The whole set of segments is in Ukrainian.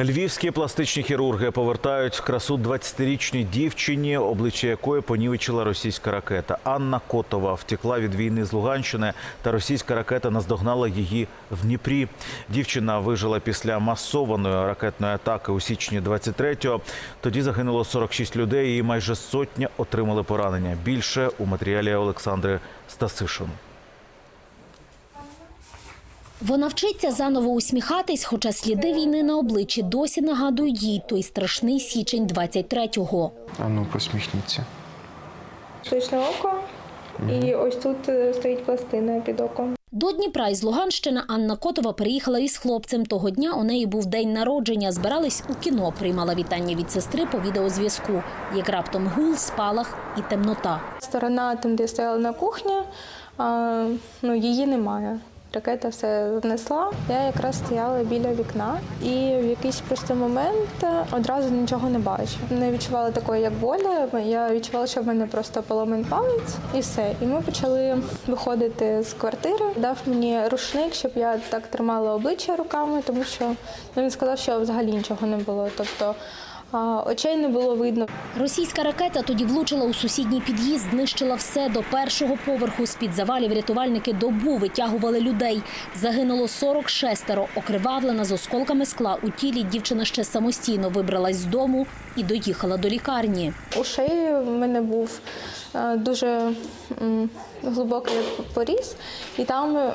Львівські пластичні хірурги повертають красу 20-річній дівчині, обличчя якої понівечила російська ракета. Анна Котова втекла від війни з Луганщини, та російська ракета наздогнала її в Дніпрі. Дівчина вижила після масованої ракетної атаки у січні 23-го. Тоді загинуло 46 людей і майже сотня отримали поранення. Більше у матеріалі Олександри Стасишин. Вона вчиться заново усміхатись, хоча сліди війни на обличчі досі нагадують їй той страшний січень 23-го. А ну, посміхніться. штучне око, і ось тут е, стоїть пластина під оком. До Дніпра із Луганщини Анна Котова переїхала із хлопцем. Того дня у неї був день народження. Збирались у кіно, приймала вітання від сестри по відеозв'язку. Як раптом гул, спалах і темнота. Сторона, там, де стояла на кухні, а, ну, її немає. Ракета все знесла. Я якраз стояла біля вікна і в якийсь просто момент е, одразу нічого не бачу. Не відчувала такої, як болі. Я відчувала, що в мене просто поломин палець і все. І ми почали виходити з квартири. Дав мені рушник, щоб я так тримала обличчя руками, тому що ну, він сказав, що взагалі нічого не було. Тобто очей не було видно. Російська ракета тоді влучила у сусідній під'їзд, знищила все до першого поверху. З-під завалів рятувальники добу витягували людей. Загинуло 46 Окривавлена з осколками скла у тілі дівчина ще самостійно вибралась з дому і доїхала до лікарні. У шиї в мене був е, дуже глибокий поріз, і там е,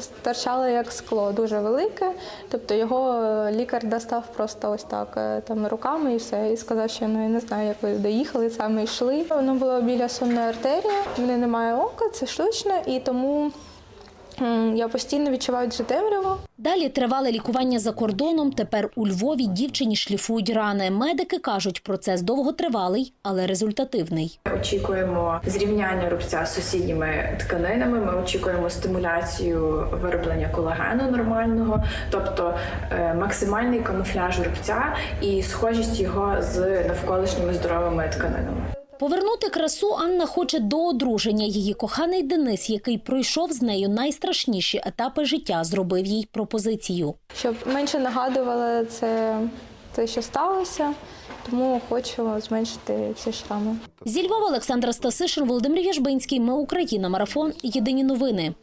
стирчало як скло, дуже велике. Тобто його е, лікар достав просто ось так е, там руками і все. І сказав, що ну я не знаю, як ви доїхали, саме йшли. Воно було біля сумної артерії. В мене немає ока, це штучно і тому я постійно відчуваю цю темряву. Далі тривале лікування за кордоном. Тепер у Львові дівчині шліфують рани. Медики кажуть, процес довготривалий, але результативний. Очікуємо зрівняння рубця з сусідніми тканинами. Ми очікуємо стимуляцію вироблення колагену нормального, тобто е, максимальний камуфляж рубця і схожість його з навколишніми здоровими тканинами. Повернути красу Анна хоче до одруження. Її коханий Денис, який пройшов з нею найстрашніші етапи життя, зробив їй пропозицію. щоб менше нагадувало це, це, що сталося, тому хочу зменшити ці шрами. Зі Львова Олександра Стасишин, Володимир Яжбинський. Ми Україна. Марафон. Єдині новини.